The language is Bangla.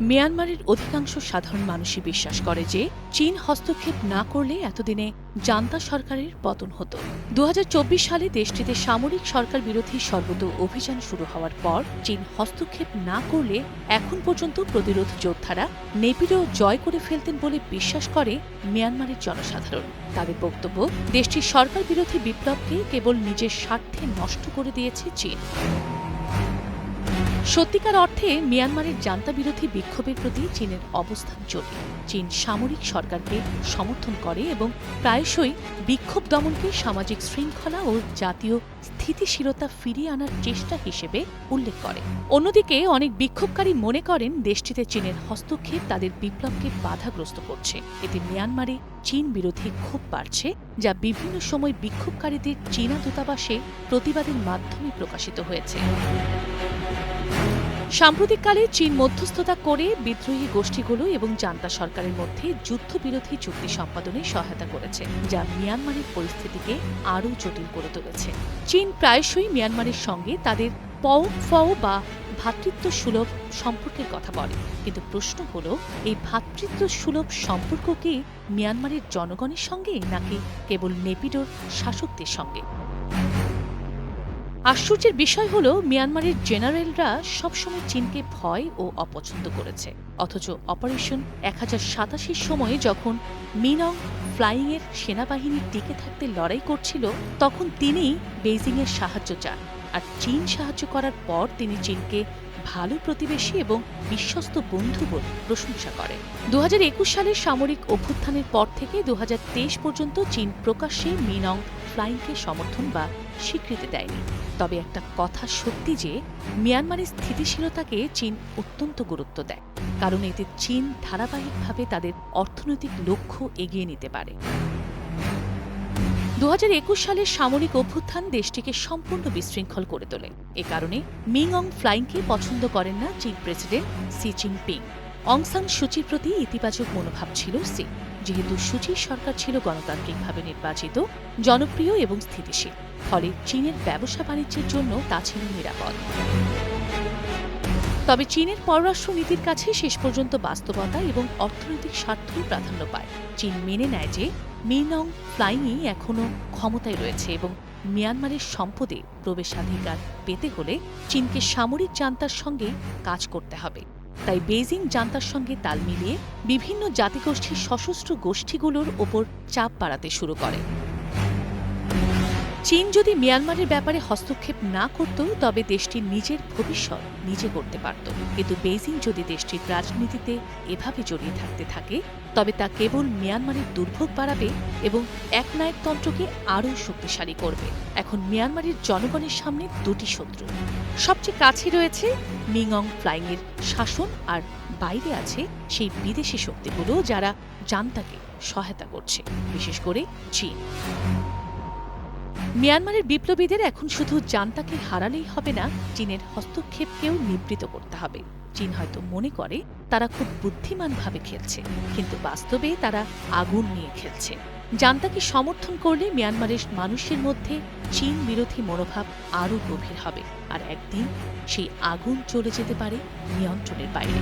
মিয়ানমারের অধিকাংশ সাধারণ মানুষই বিশ্বাস করে যে চীন হস্তক্ষেপ না করলে এতদিনে জান্তা সরকারের পতন হতো। দু হাজার চব্বিশ সালে দেশটিতে সামরিক সরকার বিরোধী সর্বত অভিযান শুরু হওয়ার পর চীন হস্তক্ষেপ না করলে এখন পর্যন্ত প্রতিরোধ যোদ্ধারা নেপিডো জয় করে ফেলতেন বলে বিশ্বাস করে মিয়ানমারের জনসাধারণ। তাদের বক্তব্য, দেশটির সরকার বিরোধী বিপ্লবকে কেবল নিজের স্বার্থে নষ্ট করে দিয়েছে চীন। সত্যিকার অর্থে মিয়ানমারের জান্তা বিরোধী বিক্ষোভের প্রতি চীনের অবস্থান জটিল। চীন সামরিক সরকারকে সমর্থন করে এবং প্রায়শই বিক্ষোভ দমনকে সামাজিক শৃঙ্খলা ও জাতীয় স্থিতিশীলতা ফিরিয়ে আনার চেষ্টা হিসেবে উল্লেখ করে। অন্যদিকে অনেক বিক্ষোভকারী মনে করেন দেশটিতে চীনের হস্তক্ষেপ তাদের বিপ্লবকে বাধাগ্রস্ত করছে। এতে মিয়ানমারে চীন বিরোধী ক্ষোভ বাড়ছে, যা বিভিন্ন সময় বিক্ষোভকারীদের চীনা দূতাবাসে প্রতিবাদের মাধ্যমে প্রকাশিত হয়েছে। সাম্প্রতিককালে চীন মধ্যস্থতা করে বিদ্রোহী গোষ্ঠীগুলো এবং জান্তা সরকারের মধ্যে যুদ্ধবিরোধী চুক্তি সম্পাদনে সহায়তা করেছে, যা মিয়ানমারের পরিস্থিতিকে আরও জটিল করে তুলেছে। চীন প্রায়শই মিয়ানমারের সঙ্গে তাদের পও ফও বা ভ্রাতৃত্ব সুলভ সম্পর্কের কথা বলে। কিন্তু প্রশ্ন হল, এই ভ্রাতৃত্ব সুলভ সম্পর্ক কি মিয়ানমারের জনগণের সঙ্গে নাকি কেবল নেপিডোর শাসকদের সঙ্গে? আশ্চর্যের বিষয় হল, মিয়ানমারের জেনারেলরা সবসময় চীনকে ভয় ও অপছন্দ করেছে। অথচ অপারেশন এক হাজার সাতাশির সময়ে যখন মিনং ফ্লাইংয়ের সেনাবাহিনী টিকে থাকতে লড়াই করছিল, তখন তিনি বেইজিংয়ের সাহায্য চান। আর চীন সাহায্য করার পর তিনি চীনকে ভালো প্রতিবেশী এবং বিশ্বস্ত বন্ধু বলে প্রশংসা করেন। দু সালের সামরিক অভ্যুত্থানের পর থেকে দু হাজার তেইশ পর্যন্ত চীন প্রকাশ্যে মিনং ফ্লাইংকে সমর্থন বা স্বীকৃতি দেয়নি। তবে একটা কথা সত্যি যে, মিয়ানমারের স্থিতিশীলতাকে চীন অত্যন্ত গুরুত্ব দেয়। কারণ এতে চীন ধারাবাহিকভাবে তাদের অর্থনৈতিক লক্ষ্য এগিয়ে নিতে পারে। দু সালের সামরিক অভ্যুত্থান দেশটিকে সম্পূর্ণ বিশৃঙ্খল করে তোলে। এ কারণে মিং অং ফ্লাইংকে পছন্দ করেন না চীন president Xi Jinping. Aung San সুচির প্রতি ইতিবাচক মনোভাব ছিল সি যেহেতু সুচির সরকার ছিল গণতান্ত্রিকভাবে নির্বাচিত, জনপ্রিয় এবং স্থিতিশীল, ফলে চীনের ব্যবসা বাণিজ্যের জন্য তা ছিল নিরাপদ। তবে চীনের পররাষ্ট্র নীতির কাছে শেষ পর্যন্ত বাস্তবতা এবং অর্থনৈতিক স্বার্থই প্রাধান্য পায়। চীন মেনে নেয় যে মিনং ফ্লাইংই এখনও ক্ষমতায় রয়েছে এবং মিয়ানমারের সম্পদে প্রবেশাধিকার পেতে হলে চীনকে সামরিক জান্তার সঙ্গে কাজ করতে হবে। তাই বেজিং জান্তার সঙ্গে তাল মিলিয়ে বিভিন্ন জাতিগোষ্ঠীর সশস্ত্র গোষ্ঠীগুলোর ওপর চাপ বাড়াতে শুরু করে। চীন যদি মিয়ানমারের ব্যাপারে হস্তক্ষেপ না করত, তবে দেশটির নিজের ভবিষ্যৎ নিজে করতে পারত। কিন্তু বেইজিং যদি দেশটির রাজনীতিতে এভাবে জড়িয়ে থাকতে থাকে, তবে তা কেবল মিয়ানমারের দুর্ভোগ বাড়াবে এবং একনায়কতন্ত্রকে আরও শক্তিশালী করবে। এখন মিয়ানমারের জনগণের সামনে দুটি শত্রু। সবচেয়ে কাছে রয়েছে মিংঅং ফ্লাইংয়ের শাসন আর বাইরে আছে সেই বিদেশি শক্তিগুলো যারা জান্তাকে সহায়তা করছে, বিশেষ করে চীন। মিয়ানমারের বিপ্লবীদের এখন শুধু জান্তাকে হারালেই হবে না, চীনের হস্তক্ষেপকেও নিবৃত করতে হবে। চীন হয়তো মনে করে তারা খুব বুদ্ধিমানভাবে খেলছে, কিন্তু বাস্তবে তারা আগুন নিয়ে খেলছে। জান্তাকে সমর্থন করলে মিয়ানমারের মানুষের মধ্যে চীন বিরোধী মনোভাব আরও গভীর হবে, আর একদিন সেই আগুন চলে যেতে পারে নিয়ন্ত্রণের বাইরে।